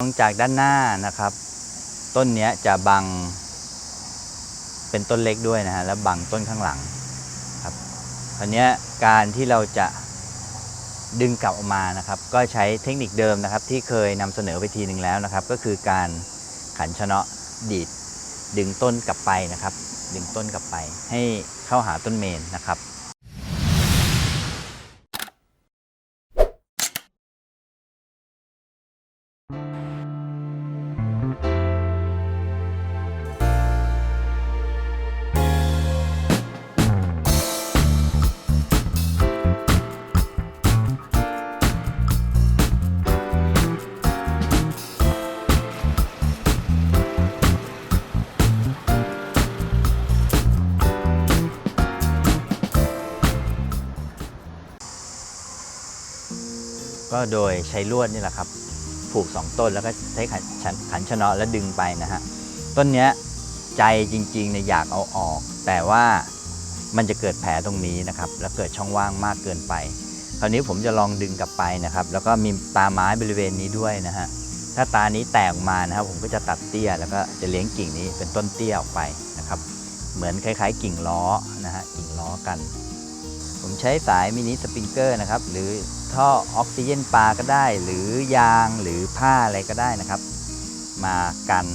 มองจากด้านหน้านะครับ ต้นนี้จะบัง เป็นต้นเล็กด้วยนะฮะแล้วบังต้นข้างหลังครับคราวนี้การที่เราจะดึงกลับออกมานะครับ ก็ใช้เทคนิคเดิมนะครับ ที่เคยนำเสนอไปทีหนึ่งแล้วนะครับ ก็คือการขันชนะดีดดึงต้นกลับไปนะครับ ดึงต้นกลับไป ให้เข้าหาต้นเมนนะครับ ก็โดยใช้ลวดนี่แหละครับผูก 2 ต้นแล้วก็ใช้ขันขันชนะแล้วดึงไปนะฮะต้นเนี้ยใจจริงๆเนี่ยอยากเอาออก แต่ว่ามันจะเกิดแผลตรงนี้นะครับแล้วเกิดช่องว่างมากเกินไป คราวนี้ผมจะลองดึงกลับไปนะครับ แล้วก็มีตาไม้บริเวณนี้ด้วยนะฮะถ้าตานี้แตกออกมานะครับ ผมก็จะตัดเตี้ยแล้วก็จะเลี้ยงกิ่งนี้เป็นต้นเตี้ยออกไปนะครับ เหมือนคล้าย ๆ กิ่งล้อนะฮะกิ่งล้อกัน ผมใช้สายมินิสปริงเกอร์นะครับ หรือท่อออกซิเจนปลาก็ได้ หรือยางหรือผ้าอะไรก็ได้นะครับ มากัน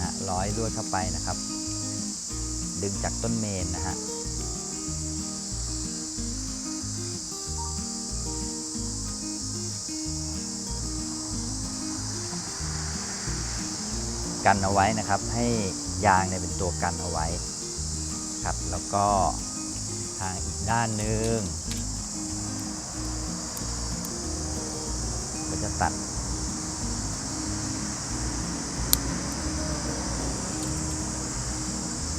นะร้อยลวดเข้าไปนะครับ ดึงจากต้นเมนนะฮะกันเอาไว้นะครับ ให้ยางเนี่ยเป็นตัวกันเอาไว้ครับ แล้วก็ทางอี ด้านหนึ่งก็จะตัด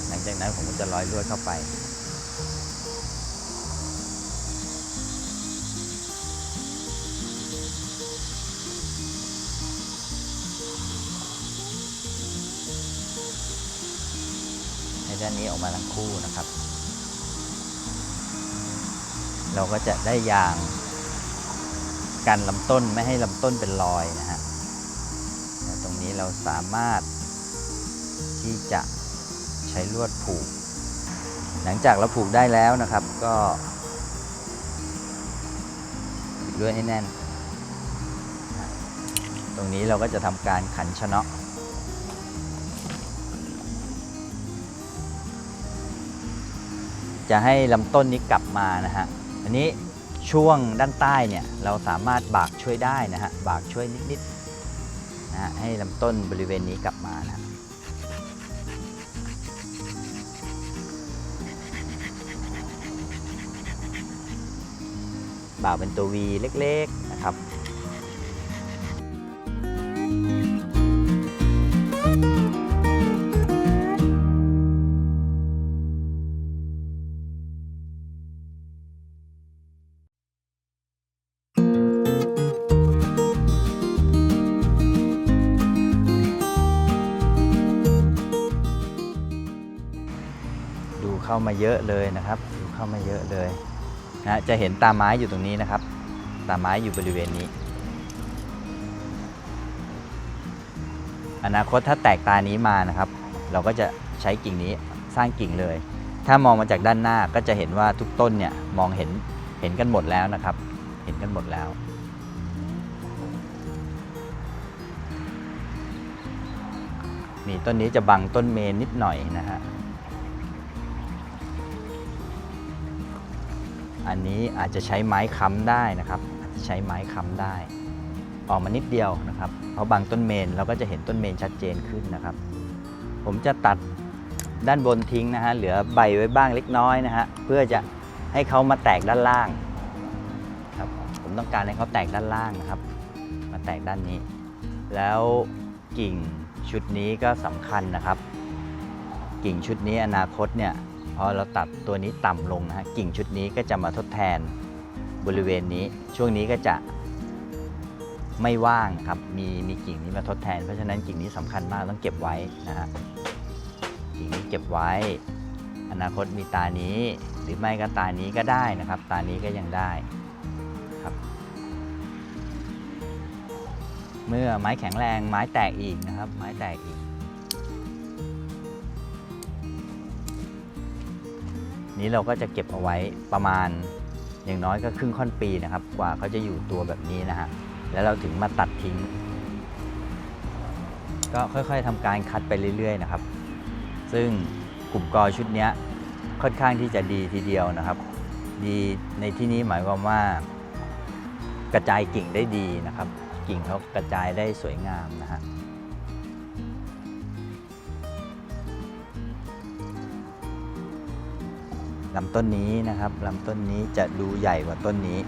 หลังจากนั้นผมก็จะร้อยลวดเข้าไปให้ด้านนี้ออกมาทั้งคู่นะครับ เราก็จะได้ยางกันลำต้นไม่ให้ลำต้นเป็นรอยนะฮะแล้วตรงนี้เราสามารถที่จะใช้ลวดผูก หลังจากเราผูกได้แล้วนะครับก็ดลวดให้แน่น ตรงนี้เราก็จะทำการขันชนะจะให้ลำต้นนี้กลับมานะฮะ อันนี้ช่วงด้านใต้เนี่ยเราสามารถบากช่วยได้นะฮะบากช่วยนิดๆนะฮะให้ลำต้นบริเวณนี้กลับมานะบากเป็นตัววีเล็กๆามาเยอะเลยนะครับดูเข้ามาเยอะเลยนะจะเห็นตาไม้อยู่ตรงนี้นะครับ ตาไม้อยู่บริเวณนี้ อนาคตถ้าแตกตานี้มานะครับ เราก็จะใช้กิ่งนี้สร้างกิ่งเลย ถ้ามองมาจากด้านหน้าก็จะเห็นว่าทุกต้นเนี่ยมองเห็นเห็นกันหมดแล้วนะครับ เห็นกันหมดแล้วมีต้นนี้จะบังต้นเมนนิดหน่อยนะฮะ อันนี้อาจจะใช้ไม้ค้ำได้นะครับ ใช้ไม้ค้ำได้ ออกมานิดเดียวนะครับ เพราะบางต้นเมนเราก็จะเห็นต้นเมนชัดเจนขึ้นนะครับ ผมจะตัดด้านบนทิ้งนะฮะ เหลือใบไว้บ้างเล็กน้อยนะฮะ เพื่อจะให้เขามาแตกด้านล่างครับ ผมต้องการให้เขาแตกด้านล่างนะครับ มาแตกด้านนี้ แล้วกิ่งชุดนี้ก็สำคัญนะครับ กิ่งชุดนี้อนาคตเนี่ย พอเราตัดตัวนี้ต่ำลงนะฮะกิ่งชุดนี้ก็จะมาทดแทนบริเวณนี้ ช่วงนี้ก็จะไม่ว่างครับ มีมีกิ่งนี้มาทดแทน เพราะฉะนั้นกิ่งนี้สำคัญมากต้องเก็บไว้นะฮะกิ่งนี้เก็บไว้ อนาคตมีตานี้ หรือไม่ก็ตานี้ก็ได้นะครับ ตานี้ก็ยังได้ครับ เมื่อไม้แข็งแรงไม้แตกอีกนะครับ ไม้แตกอีก นี้เราก็จะเก็บเอาไว้ประมาณอย่างน้อยก็ครึ่งค่อนปีนะครับ กว่าเขาจะอยู่ตัวแบบนี้นะฮะแล้วเราถึงมาตัดทิ้ง ก็ค่อยๆทำการคัดไปเรื่อยๆนะครับ ซึ่งกลุ่มกอชุดนี้ค่อนข้างที่จะดีทีเดียวนะครับ ดีในที่นี้หมายความว่ากระจายกิ่งได้ดีนะครับ กิ่งเขากระจายได้สวยงามนะฮะ ลำต้นนี้นะครับลำต้นนี้จะดูใหญ่กว่าต้นนี้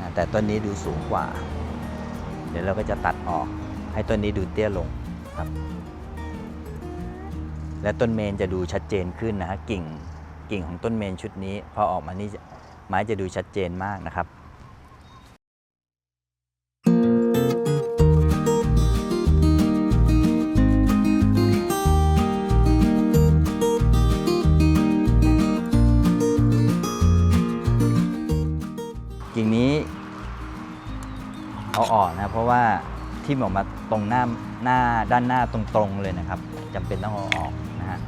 นะแต่ต้นนี้ดูสูงกว่า เดี๋ยวเราก็จะตัดออกให้ต้นนี้ดูเตี้ยลงครับ และต้นเมนจะดูชัดเจนขึ้นนะฮะกิ่งกิ่งของต้นเมนชุดนี้พอออกมานี่จะไม้จะดูชัดเจนมากนะครับ ที่มออกมาตรงหน้าหน้าด้านหน้าตรงๆเลยนะครับจำเป็นต้องเอาออกนะฮะ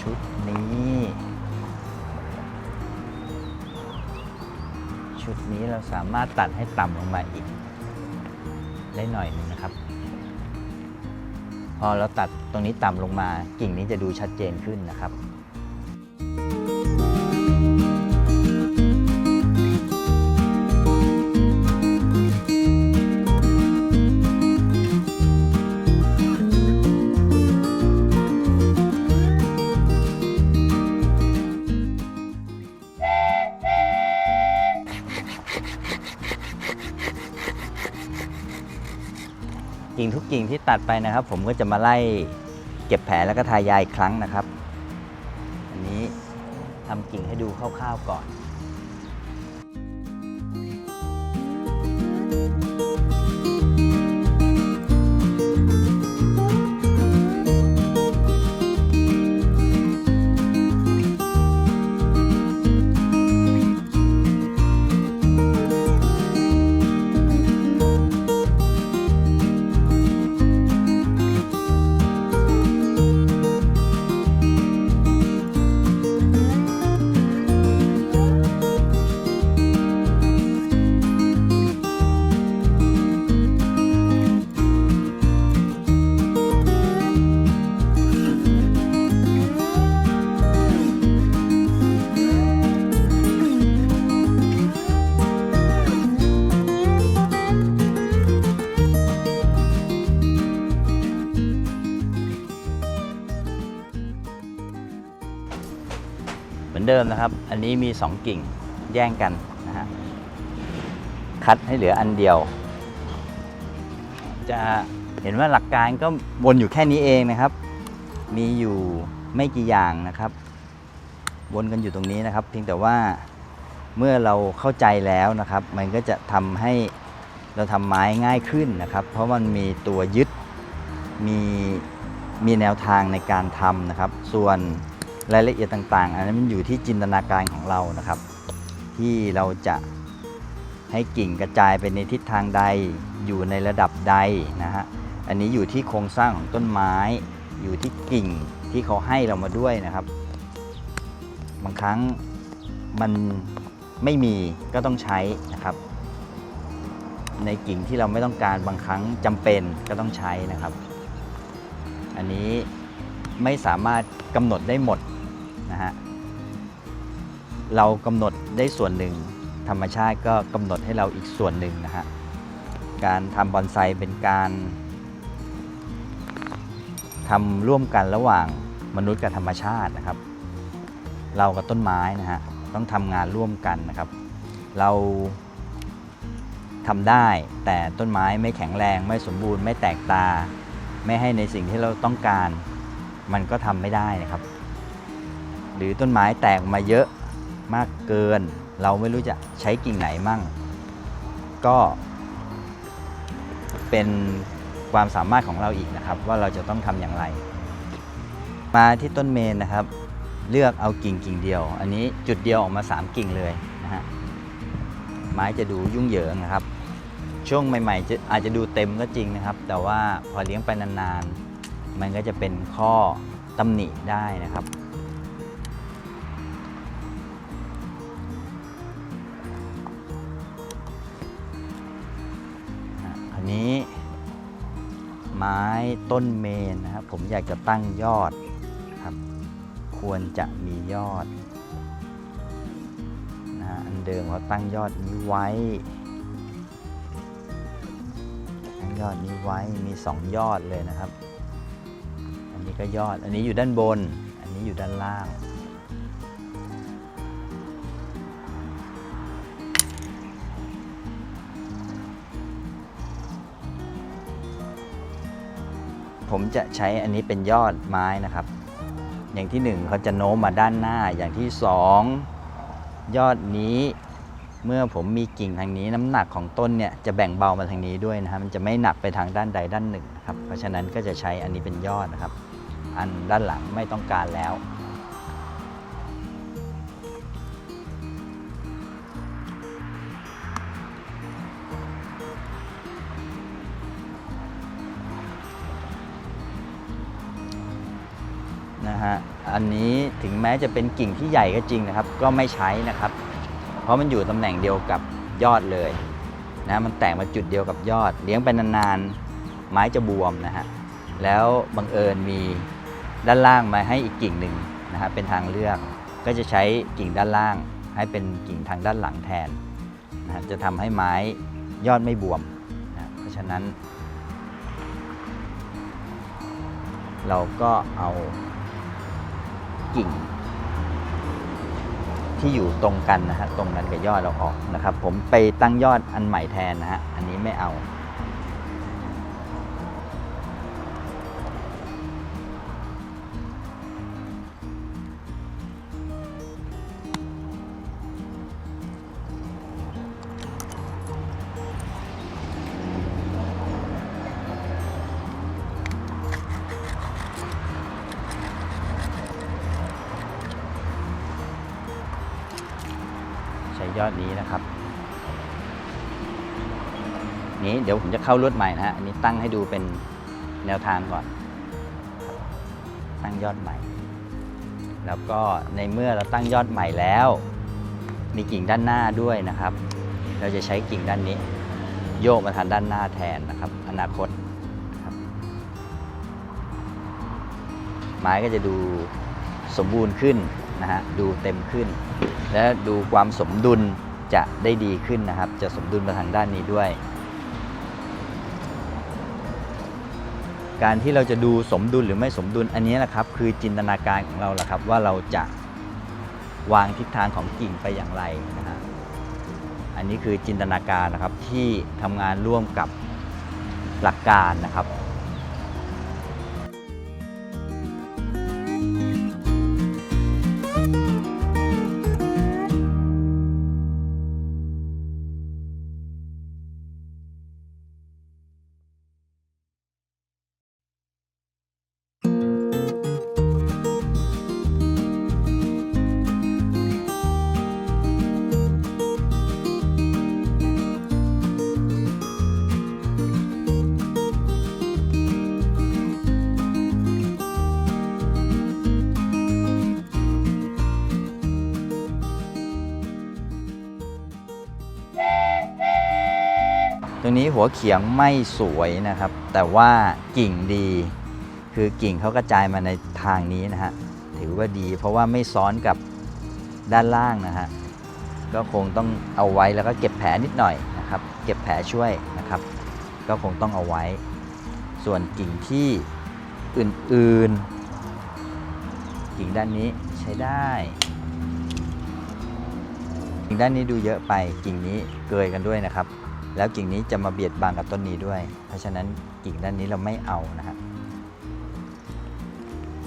ชุดนี้ชุดนี้เราสามารถตัดให้ต่ำลงมาอีก ได้หน่อยหนึงนะครับ พอเราตัดตรงนี้ต่ำลงมากิ่งนี้จะดูชัดเจนขึ้นนะครับ ตัดไปนะครับ ผมก็จะมาไล่เก็บแผลแล้วก็ทายาอีกครั้งนะครับ อันนี้ทำกิ่งให้ดูคร่าวๆก่อน ดิมนะครับ อันนี้มี 2 กิ่งแย่งกันนะฮะคัดให้เหลืออันเดียว จะเห็นว่าหลักการก็วนอยู่แค่นี้เองนะครับ มีอยู่ไม่กี่อย่างนะครับ วนกันอยู่ตรงนี้นะครับ เพียงแต่ว่าเมื่อเราเข้าใจแล้วนะครับ มันก็จะทำให้เราทำไม้ง่ายขึ้นนะครับ เพราะมันมีตัวยึดมีมีแนวทางในการทำนะครับ ส่วน รายละเอียดต่างๆ อันนั้นมันอยู่ที่จินตนาการของเรานะครับ ที่เราจะให้กิ่งกระจายไปในทิศทางใดอยู่ในระดับใดนะฮะอันนี้อยู่ที่โครงสร้างของต้นไม้ อยู่ที่กิ่งที่เขาให้เรามาด้วยนะครับ บางครั้งมันไม่มีก็ต้องใช้นะครับ ในกิ่งที่เราไม่ต้องการบางครั้งจำเป็นก็ต้องใช้นะครับ อันนี้ไม่สามารถกำหนดได้หมด นะฮะเรากำหนดได้ส่วนหนึ่ง ธรรมชาติก็กำหนดให้เราอีกส่วนหนึ่งนะฮะการทำบอนไซเป็นการทำร่วมกันระหว่างมนุษย์กับธรรมชาตินะครับ เรากับต้นไม้นะฮะต้องทำงานร่วมกันนะครับ เราทำได้แต่ต้นไม้ไม่แข็งแรงไม่สมบูรณ์ ไม่แตกตา ไม่ให้ในสิ่งที่เราต้องการ มันก็ทำไม่ได้นะครับ หรือต้นไม้แตกมาเยอะมากเกิน เราไม่รู้จะใช้กิ่งไหนมั่ง ก็ เป็นความสามารถของเราอีกนะครับ ว่าเราจะต้องทำอย่างไร มาที่ต้นเมนนะครับ เลือกเอากิ่งกิ่งเดียว อันนี้จุดเดียวออกมา 3 กิ่งเลยนะฮะไม้จะดูยุ่งเหยิงนะครับ ช่วงใหม่ๆจะอาจจะดูเต็มก็จริงนะครับ แต่ว่าพอเลี้ยงไปนานๆมันก็จะเป็นข้อตำหนิได้นะครับ นี้ ไม้ต้นเมนนะครับ ผมอยากจะตั้งยอดครับ ควรจะมียอดนะอันเดิมเขาตั้งยอดนี้ไว้ ตั้งยอดนี้ไว้มีสองยอดเลยนะครับ อันนี้ก็ยอดอันนี้อยู่ด้านบน อันนี้อยู่ด้านล่าง ผมจะใช้อันนี้เป็นยอดไม้นะครับ อย่างที่หนึ่งเขาจะโน้มมาด้านหน้า อย่างที่สองยอดนี้เมื่อผมมีกิ่งทางนี้น้ำหนักของต้นเนี่ยจะแบ่งเบามาทางนี้ด้วยนะครับมันจะไม่หนักไปทางด้านใดด้านหนึ่งนะครับเพราะฉะนั้นก็จะใช้อันนี้เป็นยอดนะครับ อันด้านหลังไม่ต้องการแล้ว อันนี้ถึงแม้จะเป็นกิ่งที่ใหญ่ก็จริงนะครับ ก็ไม่ใช้นะครับ เพราะมันอยู่ตำแหน่งเดียวกับยอดเลยนะมันแตกมาจุดเดียวกับยอด เลี้ยงไปนานๆไม้จะบวมนะฮะแล้วบังเอิญมีด้านล่างมาให้อีกกิ่งหนึ่งนะฮะเป็นทางเลือก ก็จะใช้กิ่งด้านล่าง ให้เป็นกิ่งทางด้านหลังแทนนะฮะจะทำให้ไม้ยอดไม่บวมนะเพราะฉะนั้น เราก็เอา กิ่ง ที่อยู่ตรงกันนะฮะตรงนั้นกับยอดเราออกนะครับ ผมไปตั้งยอดอันใหม่แทนนะฮะอันนี้ไม่เอา ใช้ยอดนี้นะครับ นี้เดี๋ยวผมจะเข้าลวดใหม่นะฮะอันนี้ตั้งให้ดูเป็นแนวทางก่อน ตั้งยอดใหม่ แล้วก็ในเมื่อเราตั้งยอดใหม่แล้ว มีกิ่งด้านหน้าด้วยนะครับ เราจะใช้กิ่งด้านนี้ โยกมาทางด้านหน้าแทนนะครับ อนาคตไม้ก็จะดูสมบูรณ์ขึ้นนะฮะ ดูเต็มขึ้น และดูความสมดุลจะได้ดีขึ้นนะครับ จะสมดุลมาทางด้านนี้ด้วย การที่เราจะดูสมดุลหรือไม่สมดุลอันนี้นะครับ คือจินตนาการของเราแหละครับ ว่าเราจะวางทิศทางของกิ่งไปอย่างไรนะฮะอันนี้คือจินตนาการนะครับที่ทำงานร่วมกับหลักการนะครับ หัวเขียงไม่สวยนะครับ แต่ว่ากิ่งดี คือกิ่งเขากระจายมาในทางนี้นะฮะถือว่าดีเพราะว่าไม่ซ้อนกับด้านล่างนะฮะก็คงต้องเอาไว้แล้วก็เก็บแผลนิดหน่อยนะครับ เก็บแผลช่วยนะครับ ก็คงต้องเอาไว้ ส่วนกิ่งที่อื่นๆ กิ่งด้านนี้ใช้ได้ กิ่งด้านนี้ดูเยอะไปกิ่งนี้เกยกันด้วยนะครับ แล้วกิ่งนี้จะมาเบียดบังกับต้นนี้ด้วย เพราะฉะนั้นกิ่งด้านนี้เราไม่เอานะครับ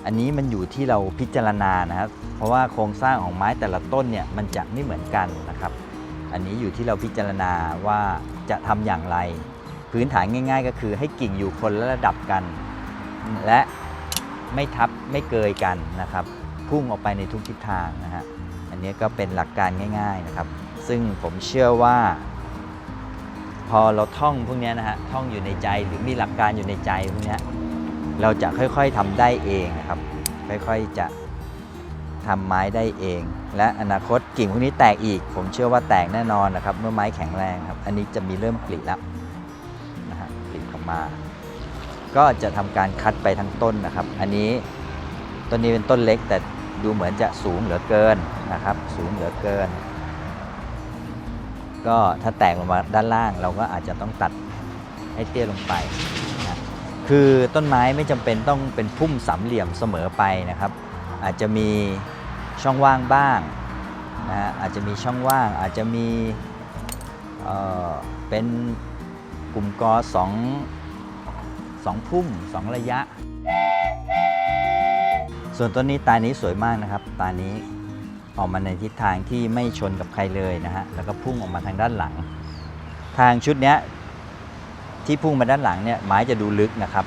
อันนี้มันอยู่ที่เราพิจารณานะครับ เพราะว่าโครงสร้างของไม้แต่ละต้นเนี่ยมันจะไม่เหมือนกันนะครับ อันนี้อยู่ที่เราพิจารณาว่าจะทำอย่างไร พื้นฐานง่าย ๆ ก็คือให้กิ่งอยู่คนละระดับกัน และไม่ทับไม่เกยกันนะครับ พุ่งออกไปในทุกทิศทางนะฮะอันนี้ก็เป็นหลักการง่าย ๆนะครับ ซึ่งผมเชื่อว่า พอเราท่องพวกนี้นะฮะท่องอยู่ในใจหรือมีหลักการอยู่ในใจพวกนี้เราจะค่อยๆทำได้เองนะครับ ค่อยๆจะทำไม้ได้เอง และอนาคตกิ่งพวกนี้แตกอีก ผมเชื่อว่าแตกแน่นอนนะครับ เมื่อไม้แข็งแรงครับ อันนี้จะมีเริ่มปลีแล้วนะฮะปลีออกมา ก็จะทำการคัดไปทั้งต้นนะครับ อันนี้ต้นนี้เป็นต้นเล็กแต่ดูเหมือนจะสูงเหลือเกินนะครับ สูงเหลือเกิน ก็ถ้าแตกลงมาด้านล่างเราก็อาจจะต้องตัดให้เตี้ยลงไปนะคือต้นไม้ไม่จำเป็นต้องเป็นพุ่มสามเหลี่ยมเสมอไปนะครับ อาจจะมีช่องว่างบ้างนะอาจจะมีช่องว่างอาจจะมีเเป็นกลุ่มกอสองสองพุ่มสองระยะ ส่วนต้นนี้ตานี้สวยมากนะครับตานี้ ออกมาในทิศทางที่ไม่ชนกับใครเลยนะฮะแล้วก็พุ่งออกมาทางด้านหลัง ทางชุดนี้ที่พุ่งมาด้านหลังเนี่ยไม้จะดูลึกนะครับ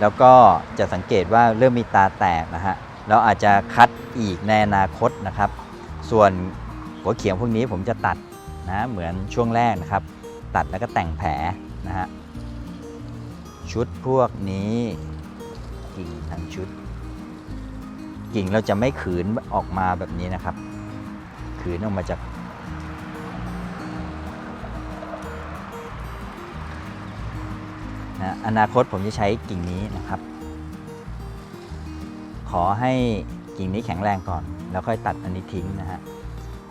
แล้วก็จะสังเกตว่าเริ่มมีตาแตกนะฮะเราอาจจะคัดอีกในอนาคตนะครับ ส่วนหัวเขียงพวกนี้ผมจะตัดนะเหมือนช่วงแรกนะครับ ตัดแล้วก็แต่งแผลนะฮะชุดพวกนี้กิ่งทั้งชุด กิ่งเราจะไม่ขืนออกมาแบบนี้นะครับ ขืนออกมาจากนะอนาคตผมจะใช้กิ่งนี้นะครับ ขอให้กิ่งนี้แข็งแรงก่อน แล้วค่อยตัดอันนี้ทิ้งนะฮะ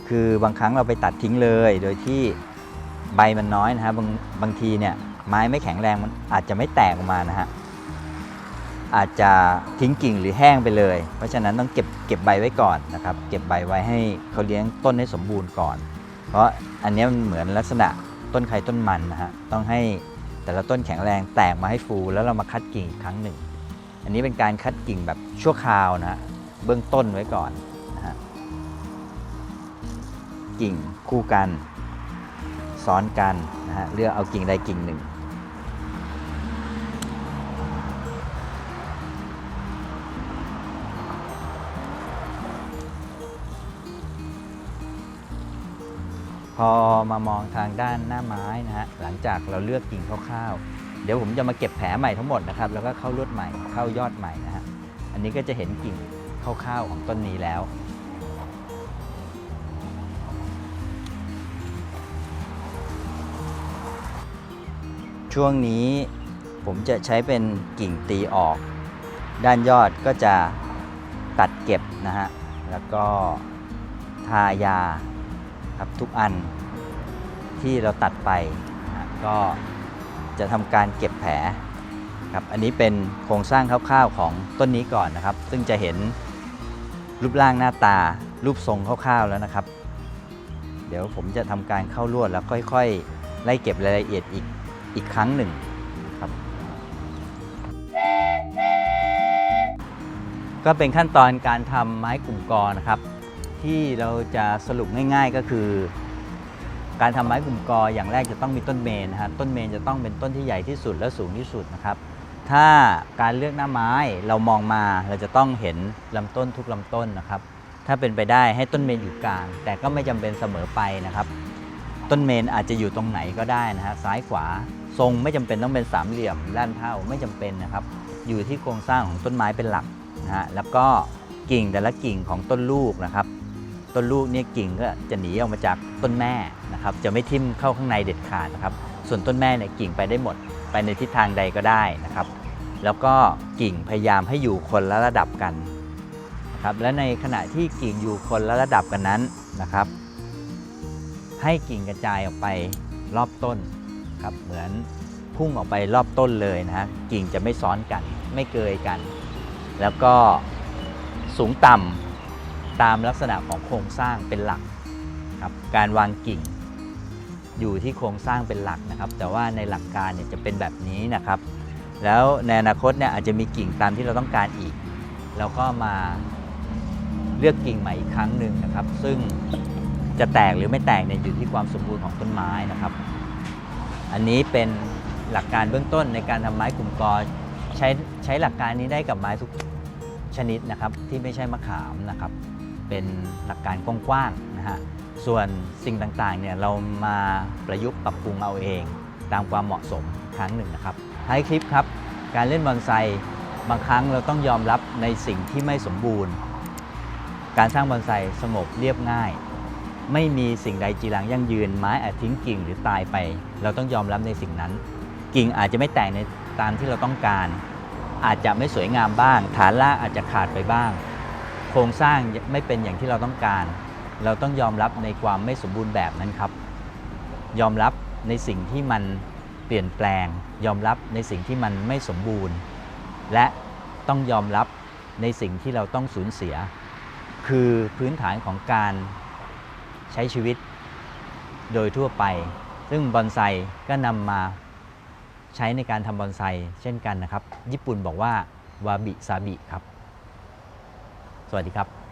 คือบางครั้งเราไปตัดทิ้งเลย โดยที่ใบมันน้อยนะฮะบางบางทีเนี่ยไม้ไม่แข็งแรงมันอาจจะไม่แตกออกมานะฮะ อาจจะทิ้งกิ่งหรือแห้งไปเลย เพราะฉะนั้นต้องเก็บเก็บใบไว้ก่อนนะครับเก็บใบไว้ให้เขาเลี้ยงต้นให้สมบูรณ์ก่อน เพราะอันนี้มันเหมือนลักษณะต้นไครต้นมันนะฮะต้องให้แต่ละต้นแข็งแรงแตกมาให้ฟูแล้วเรามาคัดกิ่งอีกครั้งหนึ่ง อันนี้เป็นการคัดกิ่งแบบชั่วคราวนะฮะเบื้องต้นไว้ก่อนนะฮะกิ่งคู่กัน ซ้อนกันนะฮะเลือกเอากิ่งใดกิ่งหนึ่ง พอมามองทางด้านหน้าไม้นะฮะหลังจากเราเลือกกิ่งคร่าวๆเดี๋ยวผมจะมาเก็บแผลใหม่ทั้งหมดนะครับแล้วก็เข้าลวดใหม่เข้ายอดใหม่นะฮะอันนี้ก็จะเห็นกิ่งคร่าวๆของต้นนี้แล้วช่วงนี้ผมจะใช้เป็นกิ่งตีออก ด้านยอดก็จะตัดเก็บนะฮะ แล้วก็ทายา ครับทุกอันที่เราตัดไปนะก็จะทำการเก็บแผลครับอันนี้เป็นโครงสร้างคร่าวๆของต้นนี้ก่อนนะครับ ซึ่งจะเห็นรูปร่างหน้าตารูปทรงคร่าวๆแล้วนะครับ เดี๋ยวผมจะทำการเข้าลวดแล้วค่อยๆ ไล่เก็บรายละเอียดอีกอีกครั้งหนึ่งครับ ก็เป็นขั้นตอนการทำไม้กลุ่มกอนะครับ ที่เราจะสรุปง่ายๆก็คือ การทำไม้กลุ่มกออย่างแรกจะต้องมีต้นเมนนะฮะต้นเมนจะต้องเป็นต้นที่ใหญ่ที่สุดและสูงที่สุดนะครับถ้าการเลือกหน้าไม้เรามองมาเราจะต้องเห็นลำต้นทุกลำต้นนะครับ ถ้าเป็นไปได้ให้ต้นเมนอยู่กลาง แต่ก็ไม่จำเป็นเสมอไปนะครับ ต้นเมนอาจจะอยู่ตรงไหนก็ได้นะฮะซ้ายขวาทรงไม่จำเป็นต้องเป็นสามเหลี่ยมด้านเท่าไม่จำเป็นนะครับ อยู่ที่โครงสร้างของต้นไม้เป็นหลักนะฮะแล้วก็กิ่งแต่ละกิ่งของต้นลูกนะครับ ต้นลูกเนี่ยกิ่งก็จะหนีออกมาจากต้นแม่นะครับจะไม่ทิ่มเข้าข้างในเด็ดขาดนะครับ ส่วนต้นแม่เนี่ยกิ่งไปได้หมด ไปในทิศทางใดก็ได้นะครับ แล้วก็กิ่งพยายามให้อยู่คนละระดับกันนะครับและในขณะที่กิ่งอยู่คนละระดับกันนั้นนะครับ ให้กิ่งกระจายออกไปรอบต้นครับเหมือนพุ่งออกไปรอบต้นเลยนะฮะกิ่งจะไม่ซ้อนกันไม่เกยกัน แล้วก็สูงต่ำ ตามลักษณะของโครงสร้างเป็นหลักครับการวางกิ่ง อยู่ที่โครงสร้างเป็นหลักนะครับ แต่ว่าในหลักการเนี่ยจะเป็นแบบนี้นะครับ แล้วในอนาคตเนี่ยอาจจะมีกิ่งตามที่เราต้องการอีกเราก็มาเลือกกิ่งใหม่อีกครั้งหนึ่งนะครับ ซึ่งจะแตกหรือไม่แตกเนี่ยอยู่ที่ความสมบูรณ์ของต้นไม้นะครับ อันนี้เป็นหลักการเบื้องต้นในการทำไม้กลุ่มกอใช้ใช้หลักการนี้ได้กับไม้ทุกชนิดนะครับที่ไม่ใช่มะขามนะครับ เป็นหลักการกว้างๆนะฮะส่วนสิ่งต่างๆเนี่ยเรามาประยุกต์ปรับปรุงเอาเอง ตามความเหมาะสมครั้งหนึ่งนะครับท้ายคลิปครับ การเล่นบอนไซบางครั้งเราต้องยอมรับในสิ่งที่ไม่สมบูรณ์ การสร้างบอนไซสงบเรียบง่าย ไม่มีสิ่งใดจีรังยั่งยืน ไม้อาจทิ้งกิ่งหรือตายไป เราต้องยอมรับในสิ่งนั้น กิ่งอาจจะไม่แตกในตามที่เราต้องการ อาจจะไม่สวยงามบ้าง ฐานรากอาจจะขาดไปบ้าง ครงสร้างไม่เป็นอย่างที่เราต้องการ เราต้องยอมรับในความไม่สมบูรณ์แบบนั้นครับ ยอมรับในสิ่งที่มันเปลี่ยนแปลง ยอมรับในสิ่งที่มันไม่สมบูรณ์ และต้องยอมรับในสิ่งที่เราต้องสูญเสีย คือพื้นฐานของการใช้ชีวิตโดยทั่วไป ซึ่งบอนไซก็นำมาใช้ในการทำบอนไซเช่นกันนะครับ ญี่ปุ่นบอกว่าวาบิซาบิครับ สวัสดีครับ